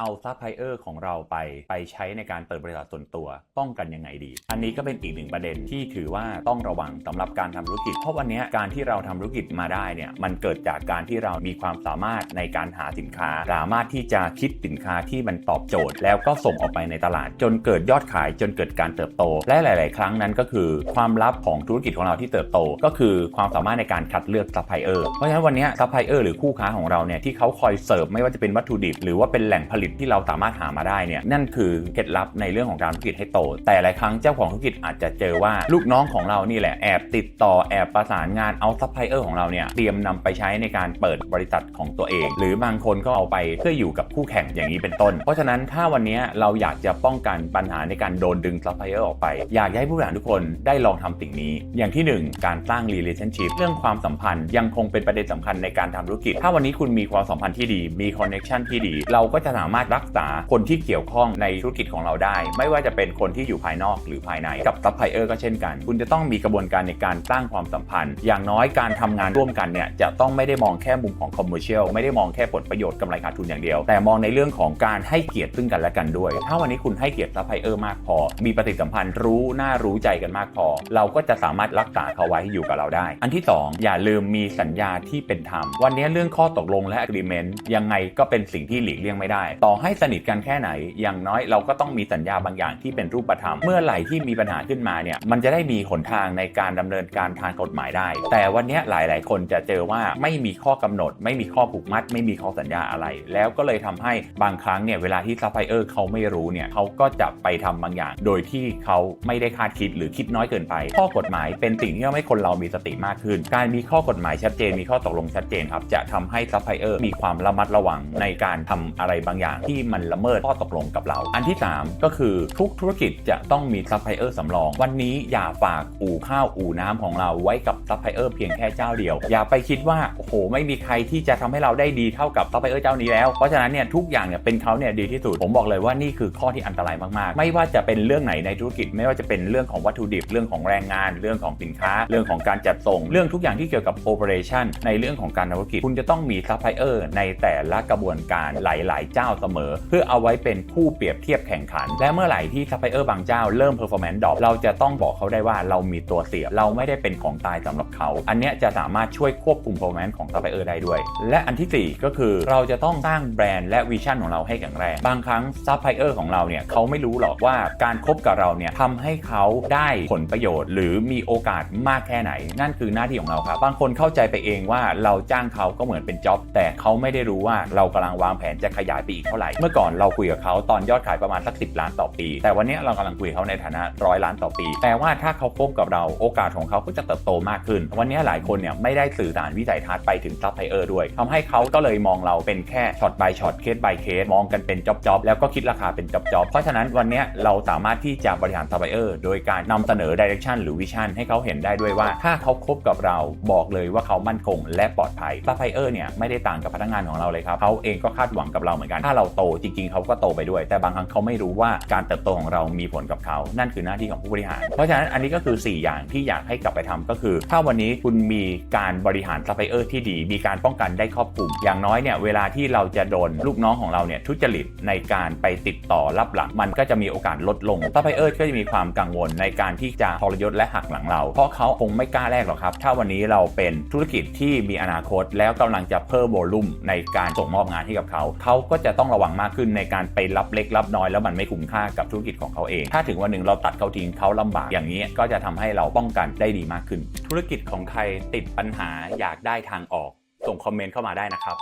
เอาซัพพลายเออร์ของเราไปไปใช้ในการเปิดบริษัทส่วนตัว ป้องกันยังไงดี อันนี้ก็เป็นอีกหนึ่งประเด็นที่ถือว่าต้องระวังสำหรับการทำธุรกิจ เพราะวันนี้การที่เราทำธุรกิจมาได้เนี่ยมันเกิดจากการที่เรามีความสามารถในการหาสินค้า สามารถที่จะคิดสินค้าที่มันตอบโจทย์ แล้วก็ส่งออกไปในตลาด จนเกิดยอดขายจนเกิดการเติบโต และหลาย ๆ ครั้งนั้นก็คือความลับของธุรกิจของเราที่เติบโต ก็คือความสามารถในการคัดเลือกซัพพลายเออร์เพราะฉะนั้นวันนี้ซัพพลายเออร์หรือคู่ค้าของเราเนี่ยที่เขาคอยเสิร์ฟไม่ว่าจะเป็นวัตถุดิบหรือว่าเป็นแหล่งผลิตที่เราสามารถหามาได้เนี่ยนั่นคือเคล็ดลับในเรื่องของการธุรกิจให้โต แต่หลายครั้งเจ้าของธุรกิจอาจจะเจอว่าลูกน้องของเรานี่แหละแอบติดต่อแอบประสานงานเอาซัพพลายเออร์ของเราเนี่ยเตรียมนำไปใช้ในการเปิดบริษัทของตัวเอง หรือบางคนก็เอาไปเพื่ออยู่กับคู่แข่งอย่างนี้เป็นต้น เพราะฉะนั้นถ้าวันนี้เราอยากจะป้องกันปัญหาในการโดนดึงซัพพลายเออร์ออกไป อยากให้ผู้บริหารทุกคนได้ลองทำสิ่งนี้ อย่างที่หนึ่งการสร้าง relationship เรื่องความสัมพันธ์ยังคงเป็นประเด็นสำคัญในการทำธุรกิจ ถ้าวันนี้คุณมีความสัมพันธ์ที่ดีมี connection ที่ดี เราก็จะสามารถรักษาคนที่เกี่ยวข้องในธุรกิจของเราได้ ไม่ว่าจะเป็นคนที่อยู่ภายนอกหรือภายในกับซัพพลายเออร์ก็เช่นกัน คุณจะต้องมีกระบวนการในการสร้างความสัมพันธ์ อย่างน้อยการทำงานร่วมกันเนี่ยจะต้องไม่ได้มองแค่มุมของ commercial ไม่ได้มองแค่ผลประโยชน์กำไรขาดทุนอย่างเดียว แต่มองในเรื่องของการให้เกียรติซึ่งกันและกันด้วย ถ้าวันนี้คุณให้เกียรติซัพพลายเออร์มากพอ มีปฏิสัมพันธ์รู้หน้ารู้ใจกันมากพอ เราก็จะสามารถรักษาเขาไว้ให้อยู่กับเราได้ อันที่ 2 อย่าลืมมีสัญญาที่เป็นธรรม วันนี้เรื่องข้อตกลงและ agreement ยังไงก็เป็นสิ่งที่หลีกเลี่ยงไม่ได้ต่อให้สนิทกันแค่ไหน อย่างน้อยเราก็ต้องมีสัญญาบางอย่างที่เป็นรูปธรรม เมื่อไหร่ที่มีปัญหาขึ้นมาเนี่ย มันจะได้มีหนทางในการดำเนินการทางกฎหมายได้ แต่วันนี้หลาย ๆ คนจะเจอว่าไม่มีข้อกำหนด ไม่มีข้อผูกมัด ไม่มีข้อสัญญาอะไร แล้วก็เลยทำให้บางครั้งเนี่ยเวลาที่ซัพพลายเออร์เขาไม่รู้เนี่ยเขาก็จะไปทำบางอย่าง โดยที่เขาไม่ได้คาดคิดหรือคิดน้อยเกินไป ข้อกฎหมายเป็นสิ่งที่ทำให้คนเรามีสติมากขึ้น การมีข้อกฎหมายชัดเจน มีข้อตกลงชัดเจนครับ จะทำให้ซัพพลายเออร์มีความระมัดระวังในการทำอะไรบางอย่างที่มันละเมิดข้อตกลงกับเรา อันที่ 3 ก็คือทุกธุรกิจจะต้องมีซัพพลายเออร์สำรอง วันนี้อย่าฝากอู่ข้าวอู่น้ำของเราไว้กับซัพพลายเออร์เพียงแค่เจ้าเดียว อย่าไปคิดว่าโอ้โหไม่มีใครที่จะทำให้เราได้ดีเท่ากับซัพพลายเออร์เจ้านี้แล้วเพราะฉะนั้นเนี่ยทุกอย่างเนี่ยเป็นเขาเนี่ยดีที่สุดผมบอกเลยว่านี่คือข้อที่อันตรายมากๆ ไม่ว่าจะเป็นเรื่องไหนในธุรกิจ ไม่ว่าจะเป็นเรื่องของวัตถุดิบเรื่องของแรงงาน เรื่องของสินค้า เรื่องของการจัดส่ง เรื่องทุกอย่างที่เกี่ยวกับโอเปอเรชันในเรื่องของการธุรกิจคุณจะต้องมีซัพพลายเออร์ในแต่ละกระบวนการหลาย ๆ เจ้าเสมอ เพื่อเอาไว้เป็นคู่เปรียบเทียบแข่งขัน และเมื่อไหร่ที่ซัพพลายเออร์บางเจ้าเริ่ม performance ดรอปเราจะต้องบอกเขาได้ว่าเรามีตัวเสียบเราไม่ได้เป็นของตายสำหรับเขา อันนี้จะสามารถช่วยควบคุม performance ของซัพพลายเออร์ได้ด้วย และอันที่สี่ก็คือเราจะต้องสร้างแบรนด์และวิชั่นของเราให้แข็งแรง บางครั้งซัพพลายเออร์ของเราเนี่ยเขาไม่รู้หรอกว่าการคบกับเราเนี่ยทำให้เขาได้ผลประโยชน์ หรือมีโอกาสมากแค่ไหน นั่นคือหน้าที่ของเราครับ บางคนเข้าใจไปเองว่าเราจ้างเขาก็เหมือนเป็นจ็อบแต่เขาไม่ได้รู้ว่าเรากำลังวางแผนจะขยายไปอีกท่าไหร่ เมื่อก่อนเราคุยกับเขาตอนยอดขายประมาณสัก 10 ล้านต่อปี แต่วันนี้เรากำลังคุยกับเขาในฐานะร้อยล้านต่อปี แปลว่าถ้าเขาคบกับเราโอกาสของเขาก็จะเติบโตมากขึ้น วันนี้หลายคนเนี่ยไม่ได้สื่อสารวิสัยทัศน์ไปถึงซัพพลายเออร์ด้วยทำให้เขาก็เลยมองเราเป็นแค่ช็อต by ช็อตเคส by เคสมองกันเป็นจ็อบจ็อบแล้วก็คิดราคาเป็นจ็อบจ็อบเพราะฉะนั้นวันนี้เราสามารถที่จะบริหารซัพพลายเออร์โดยการนำเสนอดิเรกชันหรือวิชั่นให้เขาเห็นได้ด้วยว่า ถ้าเขาคบกับเราบอกเลยว่าเขามั่นคงและปลอดภัยซัพพลายเออร์เนี่ยไม่ได้ต่างกับพนักงานของเราเลยครับเขาเองก็คาดหวังกับเราเหมือนกันถ้าเราโตจริง ๆเขาก็โตไปด้วย แต่บางครั้งเขาไม่รู้ว่าการเติบโตของเรามีผลกับเขานั่นคือหน้าที่ของผู้บริหาร เพราะฉะนั้นอันนี้ก็คือ 4 อย่างที่อยากให้กลับไปทำก็คือ ถ้าวันนี้คุณมีการบริหารซัพพลายเออร์ที่ดี มีการป้องกันได้ครอบคลุม อย่างน้อยเนี่ยเวลาที่เราจะโดนลูกน้องของเราเนี่ยทุจริตในการไปติดต่อรับหลังมันก็จะมีโอกาสลดลงซัพพลายเออร์ก็จะมีความกังวลในการที่จะทรยศและหักหลังเรา เพราะเขาคงไม่กล้าแลกหรอกครับ ถ้าวันนี้เราเป็นธุรกิจที่มีอนาคต แล้วกำลังจะเพิ่มโวลุ่มในการส่งมอบงานให้กับเขาเขาก็จะต้องระวังมากขึ้นในการไปรับเล็กรับน้อยแล้วมันไม่คุ้มค่ากับธุรกิจของเขาเอง ถ้าถึงวันหนึ่งเราตัดเขาทิ้งเขาลำบากอย่างนี้ก็จะทำให้เราป้องกันได้ดีมากขึ้น ธุรกิจของใครติดปัญหาอยากได้ทางออก ส่งคอมเมนต์เข้ามาได้นะครับ